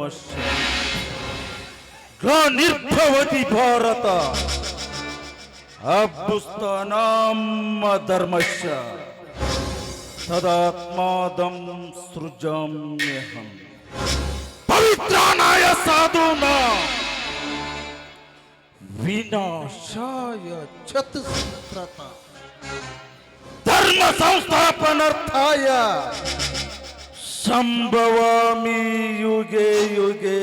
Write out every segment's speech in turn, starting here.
नमस्य ग्लानिर्भवति भारत। अभ्युस्तानाम् अधर्मस्य तदात्मादं सृजाम्यहम्। पवित्राणाय साधूना। विनाशाय चतुस्त्रता धर्म संस्थापनार्थाय ಸಂಭವಾಮಿ ಯುಗೆ ಯುಗೆ.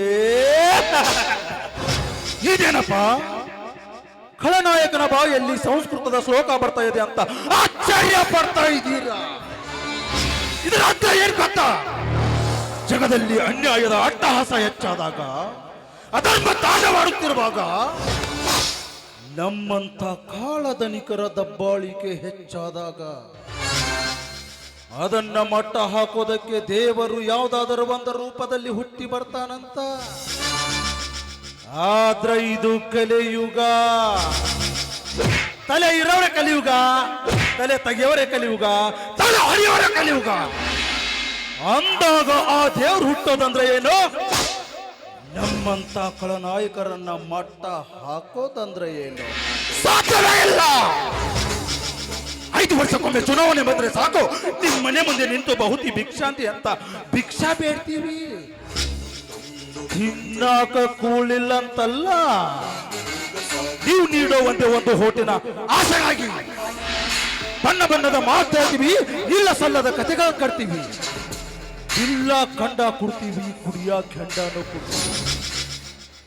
ಇದೇನಪ್ಪ? ಖಳನಾಯಕನ ಬಾಯಲ್ಲಿ ಸಂಸ್ಕೃತದ ಶ್ಲೋಕ ಬರ್ತಾ ಇದೆ ಅಂತ ಆಶ್ಚರ್ಯ ಪಡ್ತಾ ಇದ್ದೀರಾ? ಇದರ ಅರ್ಥ ಏನ್ ಗೊತ್ತಾ? ಜಗದಲ್ಲಿ ಅನ್ಯಾಯದ ಅಟ್ಟಹಾಸ ಹೆಚ್ಚಾದಾಗ, ಅಧರ್ಮ ತಾಂಡವಾಡುತ್ತಿರುವಾಗ ನಮ್ಮಂತ ಕಾಳಧನಿಕರ ದಬ್ಬಾಳಿಕೆ ಹೆಚ್ಚಾದಾಗ ಅದನ್ನ ಮಟ್ಟ ಹಾಕೋದಕ್ಕೆ ದೇವರು ಯಾವುದಾದರೂ ಒಂದು ರೂಪದಲ್ಲಿ ಹುಟ್ಟಿ ಬರ್ತಾನಂತ? ಆದ್ರೆ ಇದು ಕಲಿಯುಗ. ತಲೆ ಇರೋರೆ ಕಲಿಯುಗ, ತಲೆ ತೆಗೆಯವರೇ ಕಲಿಯುಗ, ತಲೆ ಹರಿಯವರೇ ಕಲಿಯುಗ. ಅಂದಾಗ ಆ ದೇವ್ರು ಹುಟ್ಟೋದಂದ್ರೆ ಏನು? ನಮ್ಮಂತ ಖಳನಾಯಕರನ್ನ ಮಟ್ಟ ಹಾಕೋದಂದ್ರೆ ಏನು? ಸಾಧ್ಯ ಇಲ್ಲ. ಐದು ವರ್ಷಕ್ಕೊಮ್ಮೆ ಚುನಾವಣೆ ಬಂದ್ರೆ ಸಾಕು. ನಿಮ್ಮ ಮನೆ ಮುಂದೆ ನಿಂತು ಬಹುತಿ ಭಿಕ್ಷಾಂತಿ ಅಂತ ಭಿಕ್ಷಾ ಬೇಡ್ತೀವಿ. ತಿನ್ನಾಕ ಕೂಳಿಲ್ಲ ಅಂತಲ್ಲ. ನೀವು ನೀಡೋ ಒಂದೇ ಒಂದು ಹೋಟಿನ ಆಸೆಗಾಗಿ ಬಣ್ಣ ಬಣ್ಣದ ಮಾತಾಡ್ತೀವಿ ಇಲ್ಲ ಸಲ್ಲದ ಕಥೆಗಳು ಕಟ್ತೀವಿ. ಇಲ್ಲ ಕಂಡ ಕುಡ್ತೀವಿ ಕುಡಿಯ ಕೆಂಡನು ಕುಡ್ತೀವಿ.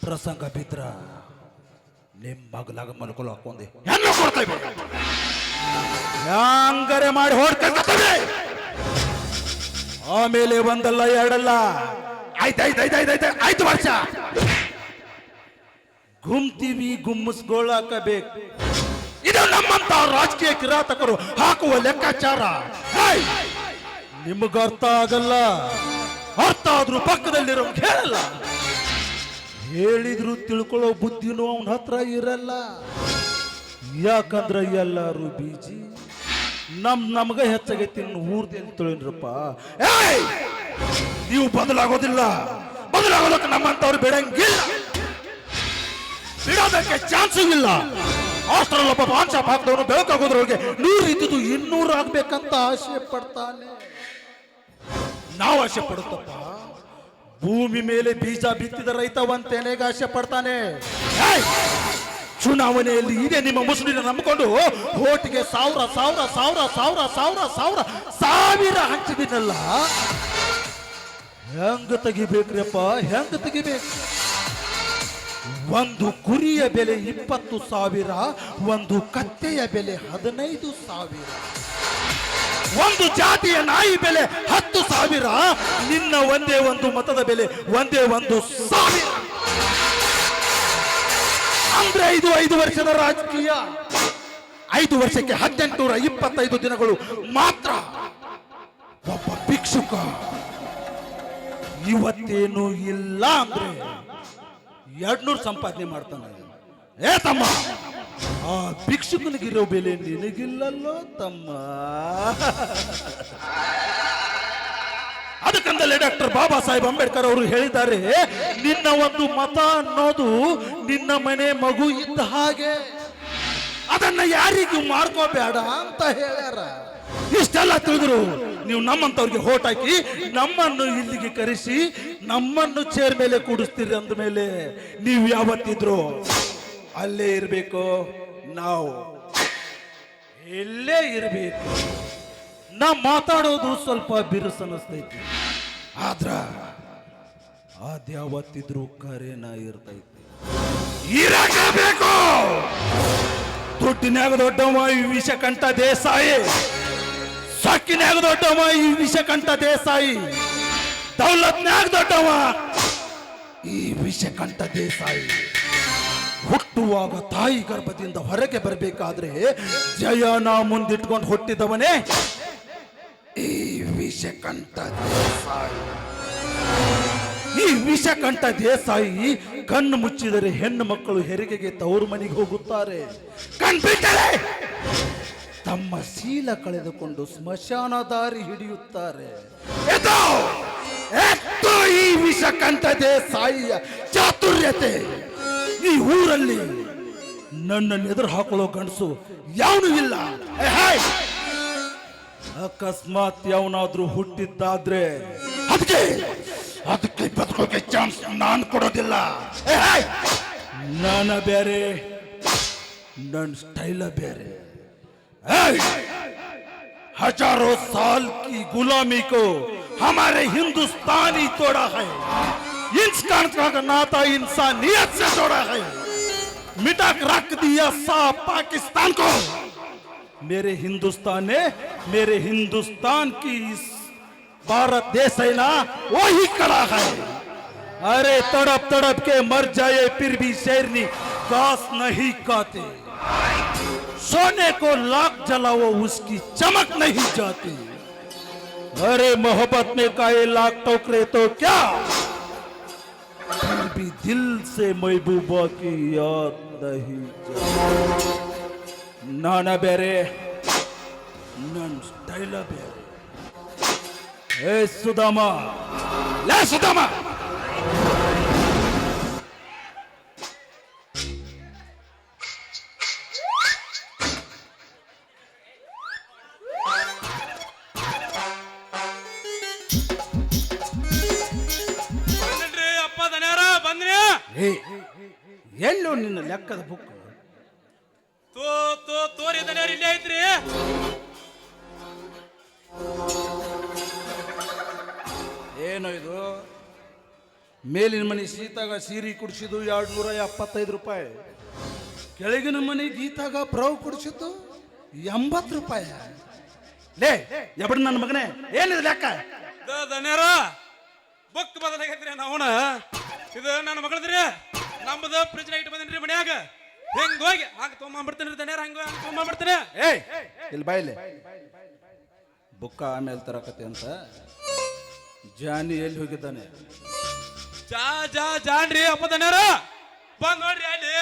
ಪ್ರಸಂಗ ಬಿದ್ರ. ನಿಮ್ ಮಗಲಾಗ ಮಲ್ಕೊಲ್ ಹಾಕೊಂಡೆ. ಹೆಣ್ಣು ಕೊಡ್ತಾ. ಹ್ಯಾಂಗರೆ ಮಾಡಿ ಹೊಡ್ಕೊಳ್ತದೆ ಆಮೇಲೆ ಒಂದಲ್ಲ ಎರಡಲ್ಲ. ಆಯ್ತು ಆಯ್ತು ಆಯ್ತು ಆಯ್ತು ಆಯ್ತು ಆಯ್ತು ವರ್ಷ. ಗುಮ್ತೀವಿ ಗುಮ್ಮಿಸ್ಕೊಳ್ಳಾಕಬೇಕು ಇದು ನಮ್ಮಂತ ರಾಜಕೀಯ ಕಿರಾತಕರು ಹಾಕುವ ಲೆಕ್ಕಾಚಾರ! ನಿಮಗ ಅರ್ಥ ಆಗಲ್ಲ. ಅರ್ಥ ಆದ್ರೂ ಪಕ್ಕದಲ್ಲಿರೋ ಕೇಳಲ್ಲ ಹೇಳಿದ್ರು ತಿಳ್ಕೊಳ್ಳೋ ಬುದ್ಧಿನೂ ಅವನ ಹತ್ರ ಇರಲ್ಲ. ಯಾಕಂದ್ರೆ ಎಲ್ಲರೂ ಬೀಜಿ. ನಮ್ ನಮ್ಗೆ ಹೆಚ್ಚಾಗೈತಿ ಅಂತ ತಿಳಿನ್ರಪ್ಪ ಏಯ್! ನೀವು ಬದಲಾಗೋದಿಲ್ಲ. ಬದಲಾಗೋದಕ್ಕೆ ನಮ್ಮಂತವ್ರು ಬಿಡಂಗಿಲ್ಲ. ಬಿಡೋದಕ್ಕೆ ಚಾನ್ಸ್ ಇಲ್ಲ. ಆಸ್ಟ್ರಲ್ ಒಬ್ಬ ಪಾನ್ ಶಾಪ್ ಹಾಕಿದವನು ಬೆಳಕಾಗೋದ್ರೊಳಗೆ ನೂರು ಇದ್ದುದು ಇನ್ನೂರು ಆಗ್ಬೇಕಂತ ಆಸೆ ಪಡ್ತಾನೆ. ನಾವು ಆಸೆ ಪಡುತ್ತಪ್ಪ. ಭೂಮಿ ಮೇಲೆ ಬೀಜ ಬಿತ್ತಿದ ರೈತ ಒಂತೇನೆಗೆ ಆಸೆ ಪಡ್ತಾನೆ! ಚುನಾವಣೆಯಲ್ಲಿ ಇದೆ ನಿಮ್ಮ ಮುಸ್ಲಿನ ನಂಬಿಕೊಂಡು ಓಟಿಗೆ ಸಾವಿರ ಸಾವಿರ ಸಾವಿರ ಸಾವಿರ ಸಾವಿರ ಸಾವಿರ ಸಾವಿರ ಹಂಚಿದಿನಲ್ಲ ಹೆಂಗ ತೆಗಿಬೇಕ್ರಪ್ಪ? ಹೆಂಗ ತೆಗಿಬೇಕು? ಒಂದು ಕುರಿಯ ಬೆಲೆ ಇಪ್ಪತ್ತು ಸಾವಿರ, ಒಂದು ಕತ್ತೆಯ ಬೆಲೆ ಹದಿನೈದು ಸಾವಿರ. ಒಂದು ಜಾತಿಯ ನಾಯಿ ಬೆಲೆ ಹತ್ತು ಸಾವಿರ. ನಿನ್ನ ಒಂದೇ ಒಂದು ಮತದ ಬೆಲೆ ಒಂದೇ ಒಂದು ಸಾವಿರ. ಅಂದ್ರೆ ಇದು ಐದು ವರ್ಷದ ರಾಜಕೀಯ. ಐದು ವರ್ಷಕ್ಕೆ ಹದಿನೆಂಟುನೂರ ಇಪ್ಪತ್ತೈದು ದಿನಗಳು ಮಾತ್ರ. ಒಬ್ಬ ಭಿಕ್ಷುಕ ಇವತ್ತೇನು ಇಲ್ಲ ಅಂದ್ರೆ ಎರಡ್ನೂರು ಸಂಪಾದನೆ ಮಾಡ್ತಾನೆ. ಏ ತಮ್ಮ. ಆ ಭಿಕ್ಷುಕನಿಗಿರೋ ಬೆಲೆ ನಿನಗಿಲ್ಲಲ್ಲೋ ತಮ್ಮ. ಅದಕ್ಕಂದಲೇ ಡಾಕ್ಟರ್ ಬಾಬಾ ಸಾಹೇಬ್ ಅಂಬೇಡ್ಕರ್ ಅವರು ಹೇಳಿದ್ದಾರೆ, ನಿನ್ನ ಒಂದು ಮತ ಅನ್ನೋದು ನಿನ್ನ ಮನೆ ಮಗು ಇದ್ದ ಹಾಗೆ. ಅದನ್ನ ಯಾರಿಗೂ ಮಾಡ್ಕೋಬೇಡ ಅಂತ ಹೇಳ್ಯಾರ. ಇಷ್ಟೆಲ್ಲ ತಿಳಿದ್ರು. ನೀವು ನಮ್ಮಂತವ್ರಿಗೆ ಹೋಟ್ ಹಾಕಿ, ನಮ್ಮನ್ನು ಇಲ್ಲಿಗೆ ಕರೆಸಿ, ನಮ್ಮನ್ನು ಚೇರ್ ಮೇಲೆ ಕೂಡಿಸ್ತೀರಿ ಅಂದ ಮೇಲೆ ನೀವು ಯಾವತ್ತಿದ್ರು? ಅಲ್ಲೇ ಇರಬೇಕು. ನಾವು ಇಲ್ಲೇ ಇರಬೇಕು. ನಾ ಮಾತಾಡೋದು ಸ್ವಲ್ಪ ಬಿರುಸು ಅನಿಸ್ತೈತಿ. ಆದ್ರ ಅದ್ಯಾವತ್ತಿದ್ರು ಕರೆನ ಇರ್ತೈತಿ. ಇರಬೇಕು ದುಡ್ಡಿನ್ಯಾಗ ದೊಡ್ಡವ ಈ ವಿಷಕಂಠ ದೇಸಾಯಿ. ಸಕ್ಕಿನ್ಯಾಗ ದೊಡ್ಡವ ಈ ವಿಷಕಂಠ ದೇಸಾಯಿ. ದೌಲತ್ನ್ಯಾಗ ದೊಡ್ಡವ ಈ ವಿಷ ಕಂಠ ದೇಸಾಯಿ. ಹುಟ್ಟುವಾಗ ತಾಯಿ ಗರ್ಭದಿಂದ ಹೊರಗೆ ಬರಬೇಕಾದ್ರೆ ಜಯನ ಮುಂದಿಟ್ಕೊಂಡು ಹುಟ್ಟಿದವನೇ ಈ ವಿಷಕಂಠ ದೇಸಾಯಿ. ಈ ವಿಷಕಂಠ ದೇಸಾಯಿ ಕಣ್ಣು ಮುಚ್ಚಿದರೆ ಹೆಣ್ಣು ಮಕ್ಕಳು ಹೆರಿಗೆಗೆ ತವರು ಮನೆಗೆ ಹೋಗುತ್ತಾರೆ. ಕಣ್ಬಿಟ್ಟರೆ ತಮ್ಮ ಶೀಲ ಕಳೆದುಕೊಂಡು ಸ್ಮಶಾನ ದಾರಿ ಹಿಡಿಯುತ್ತಾರೆ. ಈ ವಿಷಕಂಠ ದೇಸಾಯಿಯ ಚಾತುರ್ಯತೆ. ಈ ಊರಲ್ಲಿ ನನ್ನನ್ನು ಎದುರು ಹಾಕೊಳ್ಳೋ ಗಂಡಸು ಯಾವನು ಇಲ್ಲ ಏ, ಹಾಯ್! ಅಕಸ್ಮಾತ್ ಯಾವನಾದ್ರೂ ಹುಟ್ಟಿದ್ದಾದ್ರೆ ಅದಕ್ಕೆ ಅದಕ್ಕೆ ಬದುಕೋಕೆ ಚಾನ್ಸ್ ನಾನು ಕೊಡೋದಿಲ್ಲ ಏ, ಹಾಯ್! ನಾನ ಬೇರೆ ನನ್ನ ಸ್ಟೈಲ ಬೇರೆ ಏಯ್! हजारों साल की गुलामी को हमारे हिंदुस्तानी तोड़ा है इंसान का नाता इंसानियत से जोड़ा है मिटा के रख दिया साफ़ पाकिस्तान को। मेरे हिंदुस्तान ने, मेरे हिंदुस्तान की इस भारत देश है ना, वही कड़ा है। अरे तड़प तड़प के मर जाए, फिर भी शेरनी घास नहीं खाते। सोने को लाख जलाओ, उसकी चमक नहीं जाती। अरे मोहब्बत में काए लाख टोकरे तो क्या? फिर भी दिल से महबूबा की याद नहीं नाना बेरे नन स्टाइल बेरे ए, सुदामा। ले, सुदामा। ಎಲ್ಲೋ ನಿನ್ನ ಲೆಕ್ಕದ ಬುಕ್ ತೋ ತೋ ತೋರಿ ದನ್ಯಾರ ಇಲ್ಲೇ ಐತ್ರಿ ಏನು ಇದು? ಮೇಲಿನ ಮನೆ ಸೀತಾಗ ಸೀರೆ ಕುಡಿಸಿದ್ದು ಎರಡು ನೂರ ಎಪ್ಪತ್ತೈದು ರೂಪಾಯಿ. ಕೆಳಗಿನ ಮನೆ ಗೀತಾಗ ಪ್ರವ್ ಕುಡಿಸಿದ್ದು ಎಂಬತ್ತು ರೂಪಾಯಿ. ಲೇ ಎಬಡ್ ನನ್ನ ಮಗನೇ ಏನಿದೆ ಲೆಕ್ಕ? ಬುಕ್ ಬದಲಾಗೈತ್ರಿ ನಾವು ಇದು ನನ್ನ ಮಗಳದ್ರಿ? ನಮ್ಮದ ಫ್ರಿಜ್ ಇಟ್ಟು ಬಂದ್ರಿ ಮನ್ಯಾಗ? ಹೆಂಗ್ ಹೋಗಿ? ಹಂಗ ತೊಗೊಂಬರ್ತೀನಿ ರೀ ಹಂಗ ಹಂಗ ತೊಗೊಂಬರ್ತೀನಿ ಏಯ್! ಇಲ್ಲಿ ಬಾಯ್ಲೆ. ಬುಕ್ಕ ಆಮೇಲೆ ತರಕತ್ತೆ ಅಂತ ಜಾನಿ ಎಲ್ಲಿ ಹೋಗಿದ್ದಾನೆ? ಜಾ ಜಾ ಜಾನ್ರಿ ಅಪ್ಪ ದನ್ಯಾರ. ಬಂದ್ ನೋಡ್ರಿ ಅಲ್ಲಿ.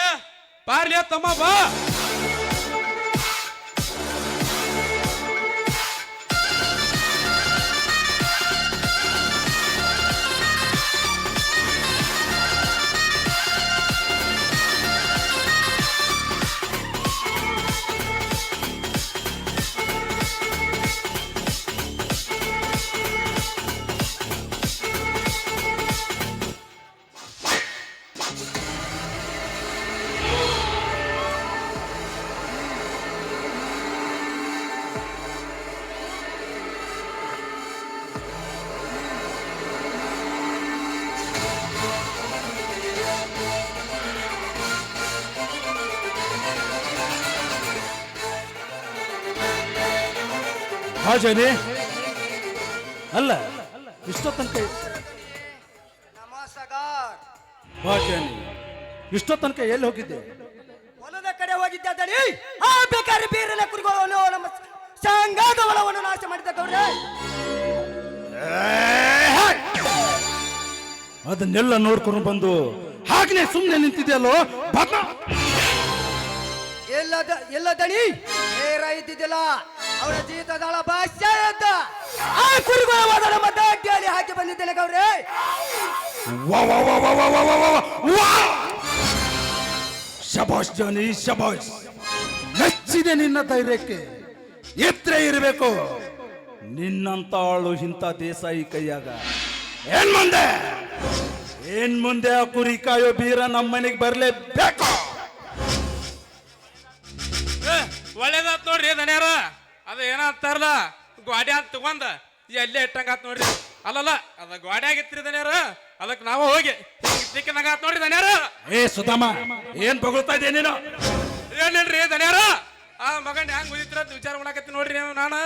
ಬಾರ್ಲಿ ತಮ್ಮ ಬಾ. ಜಾನಿ ಅಲ್ಲ ಇಷ್ಟೋ ತನಕ ನಮಸ್ಕಾರ ಬಾ ಜಾನಿ ಇಷ್ಟೋ ತನಕ ಎಲ್ಲಿ ಹೋಗಿದ್ದೆ? ಹೊಲದ ಕಡೆ ಹೋಗಿದ್ದೆ ಆ ಬೇಕಾದ್ರೆ ಬೀರಲೆ ಕುರಿಗಳು ನಮ್ಮ ಸಂಘದ ಹೊಲವನ್ನು ನಾಶ ಮಾಡಿದ ಗೌಡ್ರೆ. ಅದನ್ನೆಲ್ಲ ನೋಡ್ಕೊಂಡು ಬಂದು ಹಾಗೆ ಸುಮ್ಮನೆ ನಿಂತಿದೆಯಲ್ಲೋ? ಎಲ್ಲ ಎಲ್ಲ ದಣಿ ನೇರ ಇದ್ದಿದ್ದಿಲ್ಲ. ಅವಳ ಜೀತದಳ ಭಾಷೆ ಅಂತ. ಆ ಕುರಿಗಳ ನಮ್ಮ ಮತ ಕೇಳಿ ಹಾಕಿ ಬಂದಿದ್ದೇನೆ ಗೌರಿ. ಶಬಾಷ್ ಜಾನಿ ಶಬಾಷ್ ಮೆಚ್ಚಿದೆ ನಿನ್ನ ಧೈರ್ಯಕ್ಕೆ. ಎತ್ತರ ಇರಬೇಕು. ನಿನ್ನಂತ ಆಳು ಇಂಥ ದೇಸಾಯಿ ಕೈಯಾಗ. ಏನ್ ಮುಂದೆ? ಏನ್ ಮುಂದೆ ಆ ಕುರಿ ಕಾಯೋ ಬೀರ ನಮ್ಮನೆಗೆ ಬರ್ಲೇಬೇಕು? ಒಳ್ಳೇದಾತ್ ನೋಡ್ರಿ ಧನ್ಯರ ಅದ ಏನಂತಾರಲ್ಲ ಗಾಡಿ ಅಂತ ತಗೊಂಡ ಎಲ್ಲೇ ಇಟ್ಟಂಗಾತ್ ನೋಡ್ರಿ. ಅಲ್ಲಲ್ಲ ಅದ ಗಾಡಿ ಆಗಿತ್ರಿ ದನಿಯರು ಅದಕ್ಕೆ ನಾವು ಹೋಗಿ ಸಿಕ್ಕಿದಂಗಾತ್ ನೋಡ್ರಿ ದನಿಯಾರ. ಏ ಸುಧಾಮ ಏನ್ ಬಗಳ್ತಾ ಇದ್ದೆ ನೀನು? ಏನಿಲ್ರಿ ದನಿಯಾರ? ಆ ಮಗನ್ ಹೆಂಗ್ ಉದಿತ್ರ ಅಂತ ವಿಚಾರ ಮಾಡಾಕತ್ತಿ ನೋಡ್ರಿ ನೀವು ನಾನು.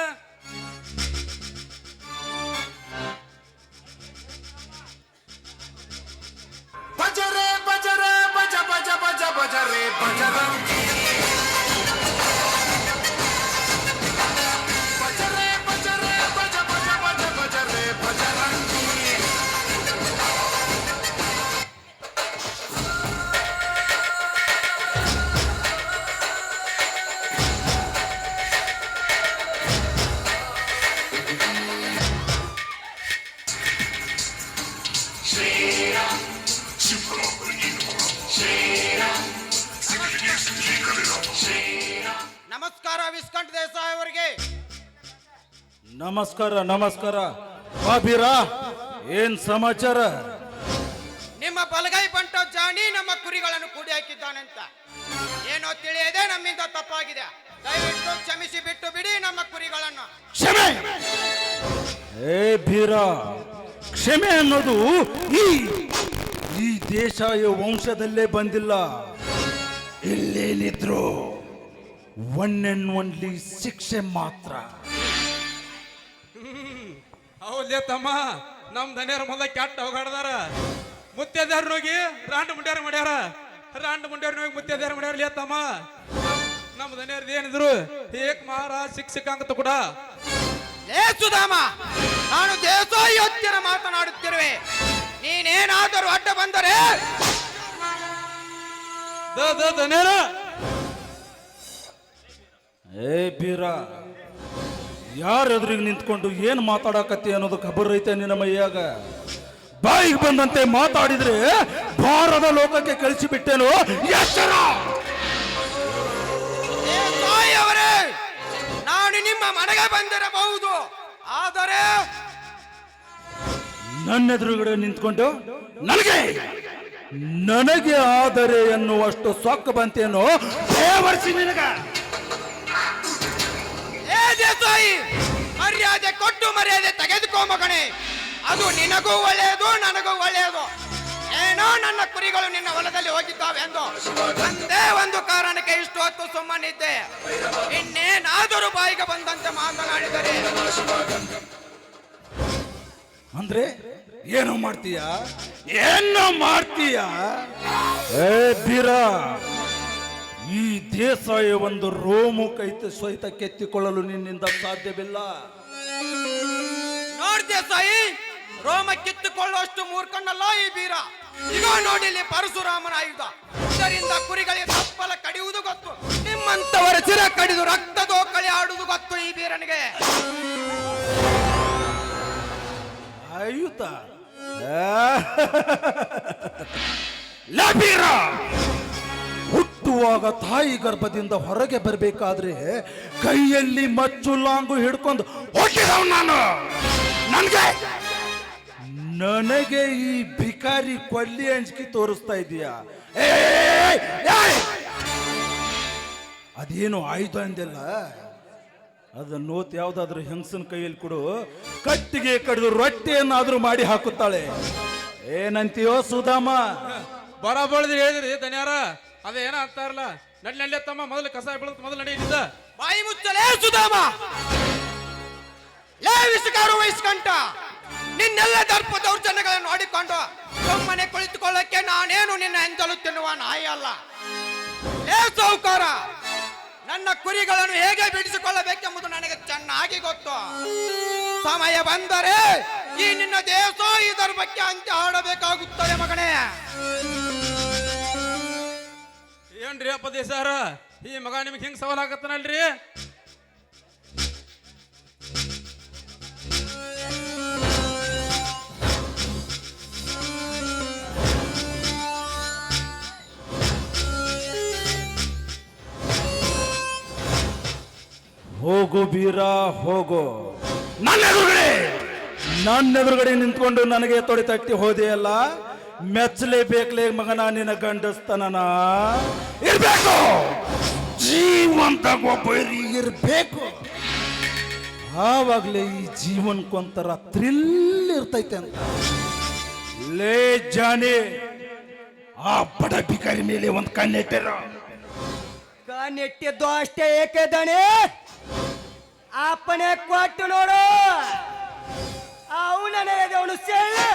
ನಮಸ್ಕಾರ ವಿಸ್ಕಂಠ ದೇಸಾಯಿ ಅವರಿಗೆ. ನಮಸ್ಕಾರ ನಮಸ್ಕಾರ. ಬಾ ಬೀರ ಏನ್ ಸಮಾಚಾರ? ನಿಮ್ಮ ಬಲಗೈ ಬಂಟ ಜಾಣಿ ನಮ್ಮ ಕುರಿಗಳನ್ನು ಕೂಡಿ ಅಂತ ಏನೋ ತಿಳಿಯದೆ ನಮ್ಮಿಂದ ತಪ್ಪಾಗಿದೆ. ದಯವಿಟ್ಟು ಕ್ಷಮಿಸಿ ಬಿಟ್ಟು ಬಿಡಿ ನಮ್ಮ ಕುರಿಗಳನ್ನು. ಕ್ಷಮೆ! ಏ ಬೀರ ಕ್ಷಮೆ ಅನ್ನೋದು ಈ ಈ ದೇಶ ಈ ವಂಶದಲ್ಲೇ ಬಂದಿಲ್ಲ. ಇಲ್ಲೇನಿದ್ರು ಒನ್ ಅಂಡ್ ಒನ್ಲಿ ಶಿಕ್ಷೆ ಮಾತ್ರ. ಹೌದ್ಲೇ ತಮ್ಮ ನಮ್ ದನಿಯರ ಮೊದಲ ಕೆಟ್ಟ ಹೋಗಾಡ್ದಾರ. ಮುತ್ತೆದಾರ ಹೋಗಿ ರಾಂಡ ಮುಂಡ್ಯಾರ ಮಾಡ್ಯಾರ. ರಾಂಡ್ ಮುಂಡ್ಯಾರ ಹೋಗಿ ಮುತ್ತೆದಾರ ಮಾಡ್ಯಾರ ಲೇ ತಮ್ಮ. ನಮ್ ದನಿಯರ್ದು ಏನಿದ್ರು ಏಕ್ ಮಾರ ಶಿಕ್ಷಕ ಅಂತ ಕೂಡ ಸುಧಾಮ ನಾನು ಯೋಚನೆ ಮಾತನಾಡುತ್ತಿರುವೆ. ನೀನೇನಾದರೂ ಅಡ್ಡ ಬಂದರೆ ಏ ಬೀರ ಯಾರ ಎದುರಿಗೆ ನಿಂತ್ಕೊಂಡು ಏನ್ ಮಾತಾಡಕತ್ತಿ ಅನ್ನೋದು ಖಬರ್ ಐತೆ ನಿನ್ನ ಮೈಯಾಗ? ಬಾಯಿಗೆ ಬಂದಂತೆ ಮಾತಾಡಿದ್ರೆ ಭಾರದ ಲೋಕಕ್ಕೆ ಕಳಿಸಿಬಿಟ್ಟೇನು ಬಿಟ್ಟೇನು? ದೇಸಾಯಿ ಅವರೇ ನಾನು ನಿಮ್ಮ ಮನೆಗೆ ಬಂದಿರಬಹುದು. ಆದರೆ ನನ್ನ ಎದುರುಗಡೆ ನಿಂತ್ಕೊಂಡು ನನಗೆ ನನಗೆ ಆದರೆ ಎನ್ನುವಷ್ಟು ಸೊಕ್ಕ ಬಂತೇನೋ? ದೇವರ್ಸಿ ನಿನಗ. ಏ ದೇಸಾಯಿ ಮರ್ಯಾದೆ ಕೊಟ್ಟು ಮರ್ಯಾದೆ ತೆಗೆದುಕೋ ಮಗಣೆ ಅದು ನಿನಗೂ ಒಳ್ಳೆಯದು ನನಗೂ ಒಳ್ಳೆಯದು. ಏನೋ ನನ್ನ ಕುರಿಗಳು ನಿನ್ನ ಹೊಲದಲ್ಲಿ ಹೋಗಿದ್ದಾವೆ ಎಂದು. ಒಂದೇ ಒಂದು ಕಾರಣಕ್ಕೆ ಇಷ್ಟು ಹೊತ್ತು ಸುಮ್ಮನಿದ್ದೆ. ಇನ್ನೇನಾದರೂ ಬಾಯಿಗೆ ಬಂದಂತೆ ಮಾತನಾಡಿದರೆ. ಅಂದ್ರೆ ಏನು ಮಾಡ್ತೀಯ? ಏನು ಮಾಡ್ತೀಯ? ಏ ಬೀರ ಈ ದೇಸಾಯ ಒಂದು ರೋಮು ಕೈತ ಸಹಿತ ಕೆತ್ತಿಕೊಳ್ಳಲು ನಿನ್ನಿಂದ ಸಾಧ್ಯವಿಲ್ಲ. ನೋಡ್ತೀಯ ಸಾಯಿ ರೋಮ ಕಿತ್ತುಕೊಳ್ಳುವಷ್ಟು ಮೂರ್ಖನಲ್ಲ ಈ ಬೀರ. ಈಗ ನೋಡಿಲಿ ಇಲ್ಲಿ ಪರಶುರಾಮನ ಆಯುಧ. ಇದರಿಂದ ಕುರಿಗಳಿಗೆ ತಪ್ಪಲ ಕಡಿಯುವುದು ಗೊತ್ತು. ನಿಮ್ಮಂತವರ ಚಿರ ಕಡಿದು ರಕ್ತದೋ ಕಳಿ ಆಡುವುದು ಗೊತ್ತು ಈ ಬೀರನಿಗೆ. ಆಯುತ ಲಬೀರ! ಹುಟ್ಟುವಾಗ ತಾಯಿ ಗರ್ಭದಿಂದ ಹೊರಗೆ ಬರಬೇಕಾದ್ರೆ ಕೈಯಲ್ಲಿ ಮಚ್ಚು ಲಾಂಗು ಹಿಡ್ಕೊಂಡು ಹೊಟ್ಟಿದವ್ ನಾನು. ನನಗೆ ನನಗೆ ಈ ಭಿಕಾರಿ ಕೊಲ್ಲಿ ಅಂಜಿಕೆ ತೋರಿಸ್ತಾ ಇದೀಯಾ! ಅದೇನು ಆಯ್ತು ಅಂದಿಲ್ಲ ಅದ ನೋತ್ ಯಾವ್ದಾದ್ರು ಹೆಂಗಸನ ಕೈಯಲ್ಲಿ ಕೊಡು ಕಟ್ಟಿಗೆ ಕಡಿದು ರೊಟ್ಟಿಯನ್ನಾದ್ರೂ ಮಾಡಿ ಹಾಕುತ್ತಾಳೆ. ಏನಂತೀಯೋ ಸುಧಾಮ? ಬರ ಬಳಿದ್ರಿ ಹೇಳಿದ್ರಿ ದನಿಯಾರ ಅದೇನ ಅಂತಾರಲ್ಲ ನಡ್ ನಡ್ಲೆ ತಮ್ಮ ಮೊದಲು ಕಸ ಬೀಳತ್ ಮೊದಲು ನಡೆಯಿದ್ದ ಬಾಯಿ ಮುಚ್ಚಲೇ ಸುಧಾಮ. ಲೇ ವಿಷಕಾರು ವಹಿಸ್ಕಂಟ ನಿನ್ನೆಲ್ಲ ದರ್ಪ ದೌರ್ಜನ್ಯಗಳನ್ನು ನೋಡಿಕೊಂಡು ಸುಮ್ಮನೆ ಕುಳಿತುಕೊಳ್ಳಕ್ಕೆ ನಾನೇನು ನಿನ್ನ ಎಂದಲು ತಿನ್ನುವ ನಾಯಿ ಅಲ್ಲ. ಲೇ ಸೌಕಾರ ನನ್ನ ಕುರಿಗಳನ್ನು ಹೇಗೆ ಬಿಡಿಸಿಕೊಳ್ಳಬೇಕೆಂಬುದು ನನಗೆ ಚೆನ್ನಾಗಿ ಗೊತ್ತು. ಸಮಯ ಬಂದರೆ ಈ ನಿನ್ನ ದೇಶ ಇದರ ಬಗ್ಗೆ ಅಂತ್ಯ ಆಡಬೇಕಾಗುತ್ತದೆ ಮಗನೇ. ಏನ್ರಿ ಅಪ್ಪ ದೇಸಾರ ಈ ಮಗ ನಿಮ್ಗೆ ಹಿಂಗ್ ಸವಾಲ್ ಆಗತ್ತನಲ್ರಿ ಹೋಗು ಬೀರ ಹೋಗು. ನನ್ನ ಎದುರುಗಡೆ ನನ್ನ ಎದುರುಗಡೆ ನಿಂತ್ಕೊಂಡು ನನಗೆ ತೊಡೆ ತಟ್ಟಿ ಹೋದೆಯಲ್ಲ ಮೆಚ್ಚಲೇಬೇಕಲೇ ಮಗನ ನಿನ್ನ ಗಂಡಸ್ತನನ. ಇರ್ಬೇಕು. ಜೀವಂತ ಗೊಬ್ಬರಿ ಇರ್ಬೇಕು. ಆವಾಗಲೇ ಈ ಜೀವನಕ್ಕೊಂಥರ ಥ್ರಿಲ್ ಇರ್ತೈತೆ ಅಂತ. ಲೇ ಜಾನಿ ಆ ಬಡ ಬಿಕಾರಿ ಮೇಲೆ ಒಂದು ಕಣ್ಣೆಟ್ಟಿರ. ಕಣ್ಣೆಟ್ಟಿದ್ದು ಅಷ್ಟೇ ಏಕೆ ದಣಿ? ಅಪ್ಪಣೆ ಕೊಟ್ಟು ನೋಡು. ಅವನ ಅವನು ಸೇಳಿ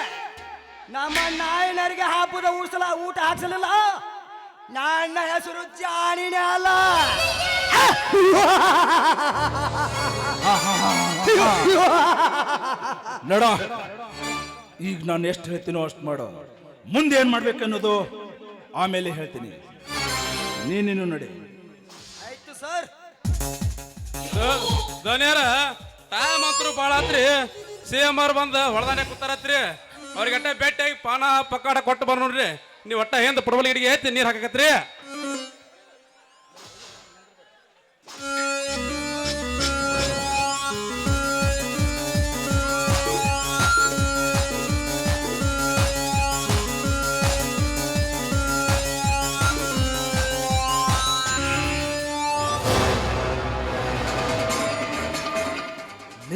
ನಮ್ಮ ನಾಯನರಿಗೆ ಹಾಪುದ ಊಸಲ ಊಟ ಹಾಕ್ಸಲಿಲ್ಲ. ನನ್ನ ಹೆಸರು ಜಾಣಿನೇ ಅಲ್ಲ. ನಡ. ಈಗ ನಾನು ಎಷ್ಟು ಹೇಳ್ತೀನೋ ಅಷ್ಟು ಮಾಡು. ಮುಂದೆ ಏನ್ ಮಾಡ್ಬೇಕನ್ನೋದು? ಆಮೇಲೆ ಹೇಳ್ತೀನಿ. ನೀನಿನ್ನು ನಡಿ. ದನಿಯಾರ ಟೈಮ್ ಮಾತ್ರ ಭಾಳ ಆತ್ರಿ. ಸಿ ಎಂ ಆರ್ ಬಂದ ಹೊಳದಾನೆ ಕೂತಾರತ್ರಿ. ಅವ್ರಿಗೆ ಭೇಟಿಯಾಗಿ ಪಾನ ಪಕ್ಕಾಡ ಕೊಟ್ಟು ಬರ್ ನೋಡ್ರಿ. ನೀವು ಒಟ್ಟ ಹಿಂದ ಪುಡವಲ್ ಗಿಡಿಗೆ ಐತಿ ನೀರು ಹಾಕಕತ್ರಿ.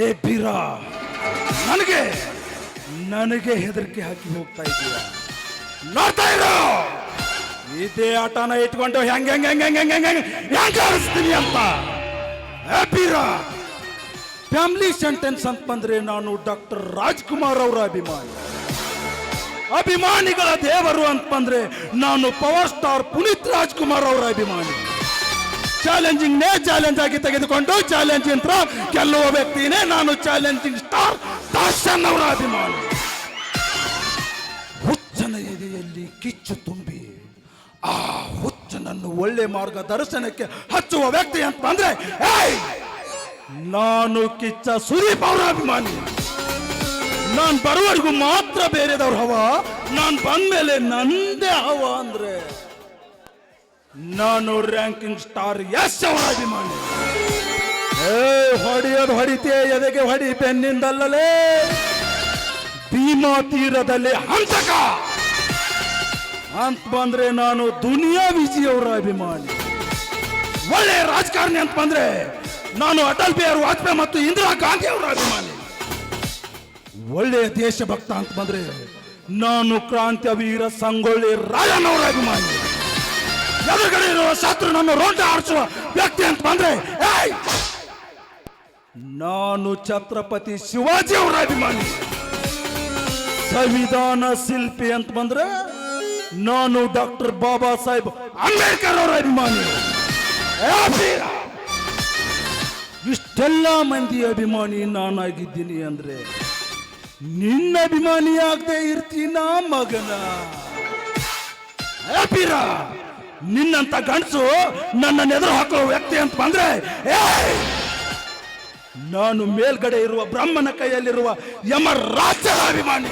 ಏ ಬೀರ, ನನಗೆ ನನಗೆ ಹೆದರಿಕೆ ಹಾಕಿ ಹೋಗ್ತಾ ಇದೀಯ? ನೋಡ್ತಾ ಇರು! ಇದೇ ಆಟನ ಇಟ್ಕೊಂಡು ಹೆಂಗ ಹೆಂಗ ಹೆಂಗ ಹೆಂಗ ಹೆಂಗ ಹೆಂಗ ಹೆಂಗ ಅಂತ? ಏ ಬೀರ, ಫ್ಯಾಮಿಲಿ ಸೆಂಟೆನ್ಸ್ ಅಂತ ಬಂದ್ರೆ ನಾನು ಡಾಕ್ಟರ್ ರಾಜ್ಕುಮಾರ್ ಅವರ ಅಭಿಮಾನಿ. ಅಭಿಮಾನಿಗಳ ದೇವರು ಅಂತ ಬಂದ್ರೆ ನಾನು ಪವರ್ ಸ್ಟಾರ್ ಪುನೀತ್ ರಾಜ್ಕುಮಾರ್ ಅವರ ಅಭಿಮಾನಿ. ಚಾಲೆಂಜಿಂಗ್ ಚಾಲೆಂಜ್ ಆಗಿ ತೆಗೆದುಕೊಂಡು ಚಾಲೆಂಜ್ ಯಂತ್ರ ಗೆಲ್ಲುವ ವ್ಯಕ್ತಿನೇ ನಾನು ಚಾಲೆಂಜಿಂಗ್ ಸ್ಟಾರ್ ದಾಸ ಅವರ ಅಭಿಮಾನಿ. ಹುಚ್ಚನ ಎದೆಯಲ್ಲಿ ಕಿಚ್ಚು ತುಂಬಿ, ಆ ಹುಚ್ಚನನ್ನು ಒಳ್ಳೆ ಮಾರ್ಗದರ್ಶನಕ್ಕೆ ಹಚ್ಚುವ ವ್ಯಕ್ತಿ ಅಂತ ಏಯ್! ನಾನು ಕಿಚ್ಚ ಸುದೀಪ್ ಅವರ ಅಭಿಮಾನಿ. ನಾನ್ ಬರುವವರೆಗೂ ಮಾತ್ರ ಬೇರೆದವ್ರ ಹವ, ನಾನ್ ಬಂದ್ಮೇಲೆ ನಂದೇ ಹವ ಅಂದ್ರೆ ನಾನು ರ್ಯಾಂಕಿಂಗ್ ಸ್ಟಾರ್ ಎಸ್ ಅವರ ಅಭಿಮಾನಿ ಏ, ಹೊಡೆಯೋದು ಹೊಡಿತೆ ಎದೆಗೆ ಹೊಡಿ, ಬೆನ್ನಿಂದಲ್ಲಲೇ. ಭೀಮಾ ತೀರದಲ್ಲಿ ಹಂತಕ. ಅಂತ ಬಂದ್ರೆ ನಾನು ದುನಿಯಾ ವಿಜಿ ಅವರ ಅಭಿಮಾನಿ. ಒಳ್ಳೆ ರಾಜಕಾರಣಿ ಅಂತ ಬಂದ್ರೆ ನಾನು ಅಟಲ್ ಬಿಹಾರಿ ವಾಜಪೇಯಿ ಮತ್ತು ಇಂದಿರಾ ಗಾಂಧಿ ಅವರ ಅಭಿಮಾನಿ. ಒಳ್ಳೆಯ ದೇಶಭಕ್ತ ಅಂತ ಬಂದ್ರೆ ನಾನು ಕ್ರಾಂತಿ ವೀರ ಸಂಗೊಳ್ಳಿ ರಾಯನವರ ಅಭಿಮಾನಿ. ಎದುರುಗಡೆ ಇರುವ ಶತ್ರು ನನ್ನ ರೋಟ ಆಡಿಸುವ ವ್ಯಕ್ತಿ ಅಂತ ಬಂದ್ರೆ! ನಾನು ಛತ್ರಪತಿ ಶಿವಾಜಿ ಅವರ ಅಭಿಮಾನಿ ಸಂವಿಧಾನ ಶಿಲ್ಪಿ ಅಂತ ಬಂದ್ರೆ, ನಾನು ಡಾಕ್ಟರ್ ಬಾಬಾ ಸಾಹೇಬ್ ಅಂಬೇಡ್ಕರ್ ಅವರ ಅಭಿಮಾನಿ! ಇಷ್ಟೆಲ್ಲ ಮಂದಿ ಅಭಿಮಾನಿ ನಾನಾಗಿದ್ದೀನಿ ಅಂದ್ರೆ, ನಿನ್ನ ಅಭಿಮಾನಿ ಆಗದೆ ಇರ್ತೀನ ಮಗನ ನಿನ್ನಂತ ಗಂಡಸು ನನ್ನ ಎದುರು ಹಾಕೋ ವ್ಯಕ್ತಿ ಅಂತ ಬಂದ್ರೆ! ನಾನು ಮೇಲ್ಗಡೆ ಇರುವ ಬ್ರಹ್ಮನ ಕೈಯಲ್ಲಿರುವ ಯಮ ರಾಜ್ಯದ ಅಭಿಮಾನಿ